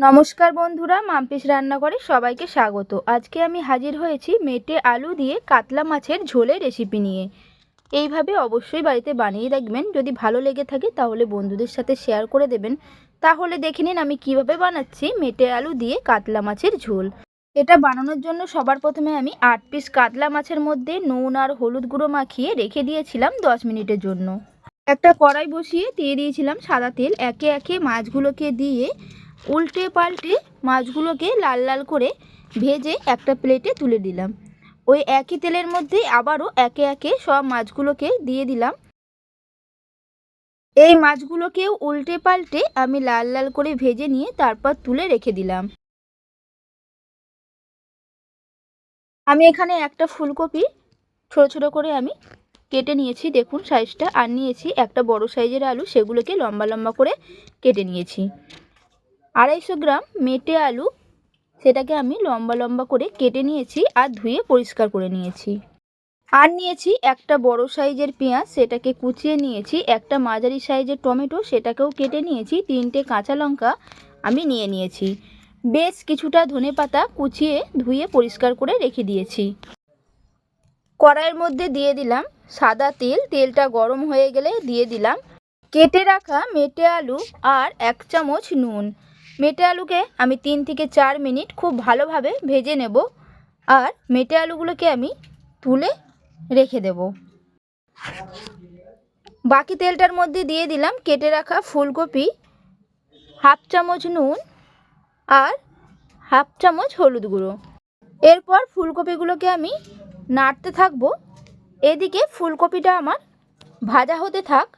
নমস্কার বন্ধুরা মাম্পিস রান্নাঘরে সবাইকে স্বাগত। আজকে আমি হাজির হয়েছি মেটে আলু দিয়ে কাতলা মাছের ঝোলের রেসিপি নিয়ে। এইভাবে অবশ্যই বাড়িতে বানিয়ে দেখবেন। যদি ভালো লেগে থাকে তাহলে বন্ধুদের সাথে শেয়ার করে দেবেন। তাহলে দেখে নিন আমি কীভাবে বানাচ্ছি মেটে আলু দিয়ে কাতলা মাছের ঝোল। এটা বানানোর জন্য সবার প্রথমে আমি আট পিস কাতলা মাছের মধ্যে নুন আর হলুদ গুঁড়ো মাখিয়ে রেখে দিয়েছিলাম দশ মিনিটের জন্য। একটা কড়াই বসিয়ে দিয়ে দিয়েছিলাম সাদা তেল। একে একে মাছগুলোকে দিয়ে উল্টে পাল্টে মাছগুলোকে লাল লাল করে ভেজে একটা প্লেটে তুলে দিলাম। ওই একই তেলের মধ্যেই আবারও একে একে সব মাছগুলোকে দিয়ে দিলাম। এই মাছগুলোকেও উল্টে পাল্টে আমি লাল লাল করে ভেজে নিয়ে তারপর তুলে রেখে দিলাম। আমি এখানে একটা ফুলকপি ছোট ছোট করে আমি কেটে নিয়েছি। দেখুন সাইজটা আর নিয়েছি একটা বড় সাইজের আলু। সেগুলোকে লম্বা লম্বা করে কেটে নিয়েছি। আড়াইশো গ্রাম মেটে আলু, সেটাকে আমি লম্বা লম্বা করে কেটে নিয়েছি আর ধুয়ে পরিষ্কার করে নিয়েছি। আর নিয়েছি একটা বড় সাইজের পেঁয়াজ, সেটাকে কুচিয়ে নিয়েছি, একটা মাঝারি সাইজের টমেটো, সেটাকেও কেটে নিয়েছি, তিনটে কাঁচা লঙ্কা আমি নিয়ে নিয়েছি। বেশ কিছুটা ধনে পাতা কুচিয়ে ধুয়ে পরিষ্কার করে রেখে দিয়েছি। কড়াইয়ের মধ্যে দিয়ে দিলাম সাদা তেল, তেলটা গরম হয়ে গেলে দিয়ে দিলাম। কেটে রাখা মেটে আলু আর এক চামচ নুন। মেটে আলুকে আমি তিন থেকে চার মিনিট খুব ভালোভাবে ভেজে নেব। আর মেটে আলুগুলোকে আমি তুলে রেখে দেব। বাকি তেলটার মধ্যে দিয়ে দিলাম কেটে রাখা ফুলকপি, হাফ চামচ নুন আর হাফ চামচ হলুদ গুঁড়ো। এরপর ফুলকপিগুলোকে আমি নাড়তে থাকব। এদিকে ফুলকপিটা আমার ভাজা হতে থাক।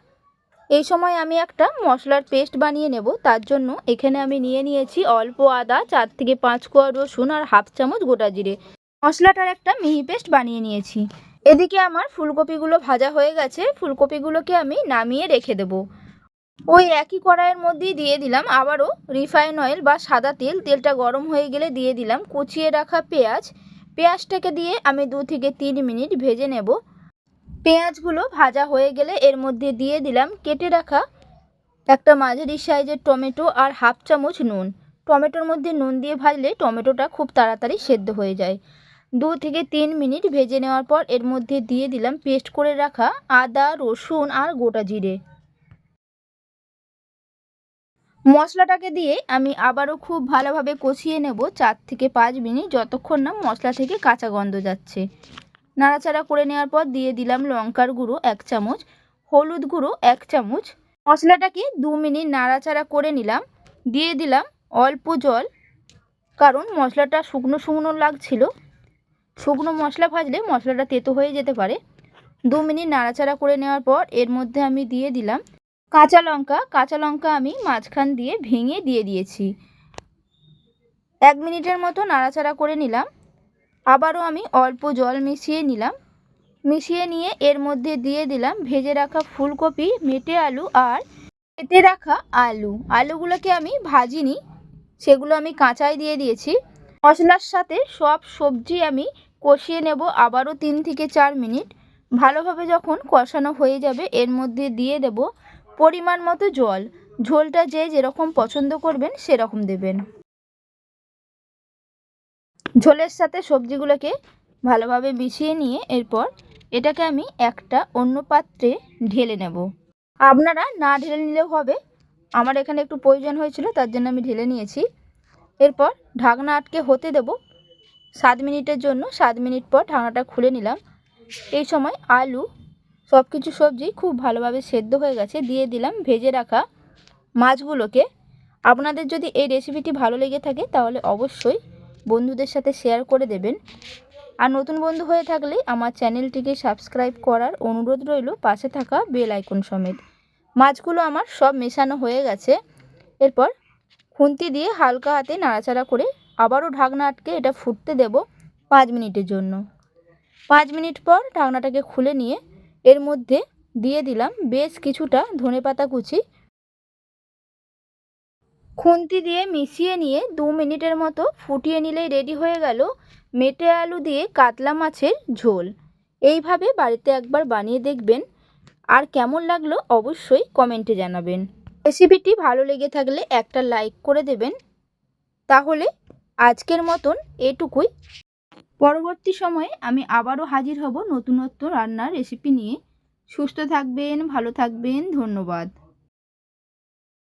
এই সময় আমি একটা মশলার পেস্ট বানিয়ে নেব, তার জন্য এখানে আমি নিয়ে নিয়েছি অল্প আদা, চার থেকে পাঁচ কোয়া রসুন আর হাফ চামচ গোটা জিরে। মশলাটার একটা মিহি পেস্ট বানিয়ে নিয়েছি। এদিকে আমার ফুলকপিগুলো ভাজা হয়ে গেছে, ফুলকপিগুলোকে আমি নামিয়ে রেখে দেব। ওই একই কড়াইয়ের মধ্যেই দিয়ে দিলাম আবারও রিফাইন অয়েল বা সাদা তেল। তেলটা গরম হয়ে গেলে দিয়ে দিলাম কুচিয়ে রাখা পেঁয়াজ। পেঁয়াজটাকে দিয়ে আমি দু থেকে তিন মিনিট ভেজে নেব। পেঁয়াজগুলো ভাজা হয়ে গেলে এর মধ্যে দিয়ে দিলাম, কেটে রাখা একটা মাঝারি সাইজের টমেটো আর হাফ চামচ নুন। টমেটোর মধ্যে নুন দিয়ে ভাজলে টমেটোটা খুব তাড়াতাড়ি সেদ্ধ হয়ে যায়। দু থেকে তিন মিনিট ভেজে নেওয়ার পর এর মধ্যে দিয়ে দিলাম পেস্ট করে রাখা আদা, রসুন আর গোটা জিরে। মশলাটাকে দিয়ে আমি আবারও খুব ভালোভাবে কষিয়ে নেব চার থেকে পাঁচ মিনিট, যতক্ষণ না মশলা থেকে কাঁচা গন্ধ যাচ্ছে। নাড়াচাড়া করে নেওয়ার পর দিয়ে দিলাম লঙ্কার গুঁড়ো এক চামচ, হলুদ গুঁড়ো এক চামচ। মশলাটাকে দু মিনিট নাড়াচাড়া করে নিলাম। দিয়ে দিলাম অল্প জল, কারণ মশলাটা শুকনো শুকনো লাগছিল। শুকনো মশলা ভাজলে মশলাটা তেতো হয়ে যেতে পারে। দু মিনিট নাড়াচাড়া করে নেওয়ার পর এর মধ্যে আমি দিয়ে দিলাম কাঁচা লঙ্কা। কাঁচা লঙ্কা আমি মাঝখান দিয়ে ভেঙে দিয়ে দিয়েছি। এক মিনিটের মতো নাড়াচাড়া করে নিলাম। আবারও আমি অল্প জল মিশিয়ে নিলাম। মিশিয়ে নিয়ে এর মধ্যে দিয়ে দিলাম ভেজে রাখা ফুলকপি, মেটে আলু আর কেটে রাখা আলু। আলুগুলোকে আমি ভাজিনি, সেগুলো আমি কাঁচাই দিয়ে দিয়েছি। মশলার সাথে সব সবজি আমি কষিয়ে নেব আবারও তিন থেকে চার মিনিট। ভালোভাবে যখন কষানো হয়ে যাবে, এর মধ্যে দিয়ে দেব পরিমাণ মতো জল। ঝোলটা যে যেরকম পছন্দ করবেন, সেরকম দেবেন। ঝোলের সাথে সবজিগুলোকে ভালোভাবে মিশিয়ে নিয়ে এরপর এটাকে আমি একটা অন্য পাত্রে ঢেলে নেব। আপনারা না ঢেলে নিলেও হবে। আমার এখানে একটু প্রয়োজন হয়েছিল, তার জন্য আমি ঢেলে নিয়েছি। এরপর ঢাকনা আটকে হতে দেব। সাত মিনিটের জন্য, সাত মিনিট পর ঢাকনাটা খুলে নিলাম। এই সময় আলু সব কিছু সবজি খুব ভালোভাবে সেদ্ধ হয়ে গেছে। দিয়ে দিলাম ভেজে রাখা মাছগুলোকে। আপনাদের যদি এই রেসিপিটি ভালো লেগে থাকে, তাহলে অবশ্যই বন্ধুদের সাথে শেয়ার করে দেবেন। আর নতুন বন্ধু হয়ে থাকলে আমার চ্যানেলটিকে সাবস্ক্রাইব করার অনুরোধ রইল, পাশে থাকা বেল আইকন সমেত। মাছগুলো আমার সব মেশানো হয়ে গেছে। এরপর খুন্তি দিয়ে হালকা হাতে নাড়াচাড়া করে আবারও ঢাকনা আটকে এটা ফুটতে দেব পাঁচ মিনিটের জন্য। পাঁচ মিনিট পর ঢাকনাটাকে খুলে নিয়ে এর মধ্যে দিয়ে দিলাম বেশ কিছুটা ধনেপাতা কুচি খুন্তি দিয়ে মিশিয়ে নিয়ে দু মিনিটের মতো ফুটিয়ে নিলেই রেডি হয়ে গেল মেটে আলু দিয়ে কাতলা মাছের ঝোল। এইভাবে বাড়িতে একবার বানিয়ে দেখবেন। আর কেমন লাগল অবশ্যই কমেন্টে জানাবেন। রেসিপিটি ভালো লেগে থাকলে একটা লাইক করে দেবেন। তাহলে আজকের মতন এটুকুই। পরবর্তী সময়ে আমি আবারও হাজির হব নতুনত্ব রান্নার রেসিপি নিয়ে। সুস্থ থাকবেন, ভালো থাকবেন, ধন্যবাদ।